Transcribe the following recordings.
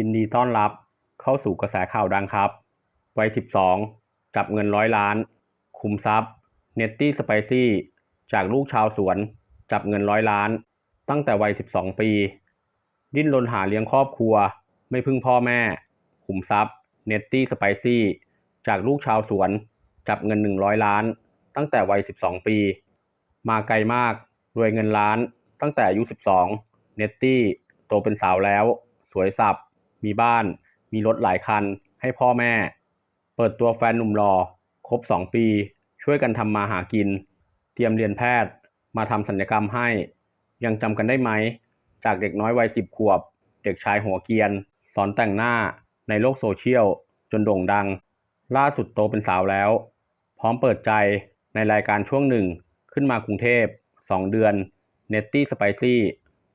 ยินดีต้อนรับเข้าสู่กระแสข่าวดังครับ วัย 12จับเงินร้อยล้าน คุมทรัพย์ เนตตี้สไปซี่ จากลูกชาวสวน จับเงินร้อยล้าน ตั้งแต่วัย 12 ปี ดิ้นรนหาเลี้ยงครอบครัว ไม่พึ่งพ่อแม่ขุมทรัพย์ เนตตี้สไปซี่ จากลูกชาวสวน จับเงิน 100 ล้าน ตั้งแต่วัย 12 ปี มาไกลมาก รวยเงินล้าน ตั้งแต่อายุ 12 เนตตี้โตเป็นสาวแล้ว สวยสับ มีบ้าน มีรถหลายคัน ให้พ่อแม่ เปิดตัวแฟนหนุ่มหล่อครบ 2 ปี ช่วยกันทำมาหากิน เตรียมเรียนแพทย์ มาทำศัลยกรรมให้ ยังจำกันได้ไหม จากเด็กน้อยวัย10ขวบ เด็กชายหัวเกียน สอนแต่งหน้าในโลกโซเชียล จนโด่งดัง ล่าสุดโตเป็นสาวแล้ว พร้อมเปิดใจในรายการช่วงหนึ่ง ขึ้นมากรุงเทพ 2 เดือนเนตตี้สไปซี่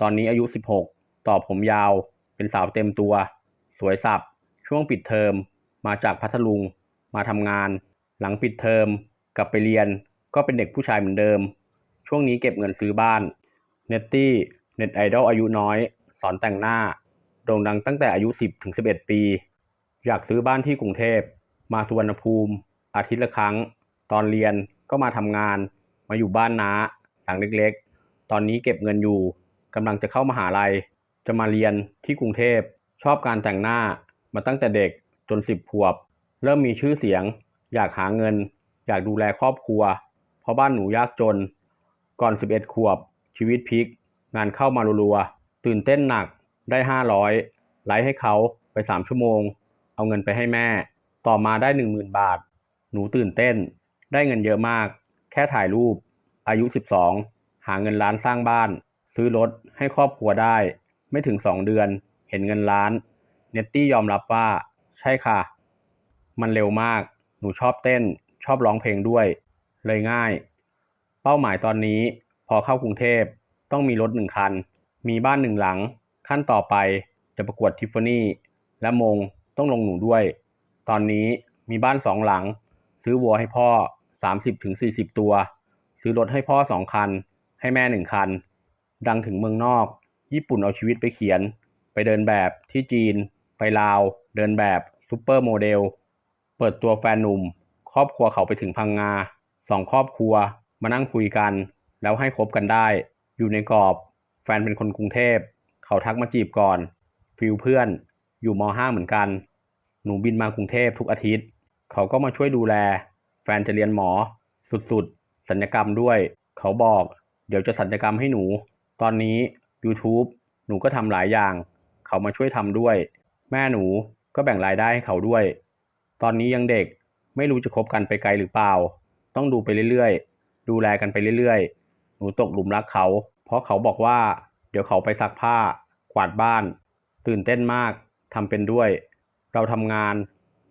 ตอนนี้อายุ 16 ต่อผมยาว เป็นสาวเต็มตัว สวยสับ ช่วงปิดเทอม มาจากพัทลุง มาทำงาน หลังปิดเทอม กลับไปเรียน ก็เป็นเด็กผู้ชายเหมือนเดิม ช่วงนี้เก็บเงินซื้อบ้าน เนตตี้ เน็ตไอดอลอายุน้อย สอนแต่งหน้า โด่งดังตั้งแต่อายุ 10ถึง11 ปี อยากซื้อบ้านที่กรุงเทพ มาสุวรรณภูมิ อาทิตย์ละครั้ง ตอนเรียนก็มาทำงาน มาอยู่บ้านน้า หลังเล็กๆ ตอนนี้เก็บเงินอยู่กำลังจะเข้ามหาลัย จะมาเรียนที่กรุงเทพ ชอบการแต่งหน้ามาตั้งแต่เด็กจน10ขวบ เริ่มมีชื่อเสียง อยากหาเงิน อยากดูแลครอบครัว เพราะบ้านหนูยากจน ก่อน 11 ขวบ ชีวิตพลิก งานเข้ามารัวๆตื่นเต้นหนักได้ 500 ไลฟ์ให้เขาไป 3 ชั่วโมง เอาเงินไปให้แม่ ต่อมาได้ 10,000 บาท หนูตื่นเต้น ได้เงินเยอะมาก แค่ถ่ายรูป อายุ 12 หาเงินล้านสร้างบ้าน ซื้อรถให้ครอบครัวได้ ไม่ถึง 2 เดือน เห็นเงินล้าน เนตตี้ยอมรับว่า ใช่ค่ะ มันเร็วมาก หนูชอบเต้น ชอบร้องเพลงด้วย เลยง่าย เป้าหมายตอนนี้ พอเข้ากรุงเทพต้องมีรถหนึ่งคัน มีบ้านหนึ่งหลัง ขั้นต่อไปจะประกวดทิฟฟานี่และมงต้องลงหนูด้วย ตอนนี้มีบ้านสองหลัง ซื้อวัวให้พ่อ 30-40 ตัว ซื้อรถให้พ่อสองคัน ให้แม่หนึ่งคัน ดังถึงเมืองนอก ญี่ปุ่นเอาชีวิตไปเขียน ไปเดินแบบที่จีน ไปลาว เดินแบบซูเปอร์โมเดล เปิดตัวแฟนหนุ่ม ครอบครัวเขาไปถึงพังงาสองครอบครัว มานั่งคุยกัน แล้วให้คบกันได้ อยู่ในกรอบ แฟนเป็นคนกรุงเทพ เขาทักมาจีบก่อน ฟิลเพื่อน อยู่ม .5 เหมือนกัน หนูบินมากรุงเทพทุกอาทิตย์ เขาก็มาช่วยดูแล แฟนจะเรียนหมอ สุดๆ สัญญกรรมด้วย เขาบอก เดี๋ยวจะสัญญกรรมให้หนู ตอนนี้ YouTube หนูก็ทำหลายอย่าง เขามาช่วยทำด้วย แม่หนูก็แบ่งรายได้ให้เขาด้วย ตอนนี้ยังเด็กไม่รู้จะคบกันไปไกลหรือเปล่า ต้องดูไปเรื่อยๆ ดูแลกันไปเรื่อยๆ หนูตกหลุมรักเขา เพราะเขาบอกว่า เดี๋ยวเขาไปซักผ้า กวาดบ้าน ตื่นเต้นมากทำเป็นด้วย เราทำงาน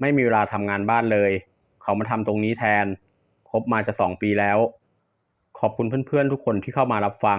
ไม่มีเวลาทำงานบ้านเลย เขามาทำตรงนี้แทน คบมาจะสองปีแล้ว ขอบคุณเพื่อนๆทุกคนที่เข้ามารับฟัง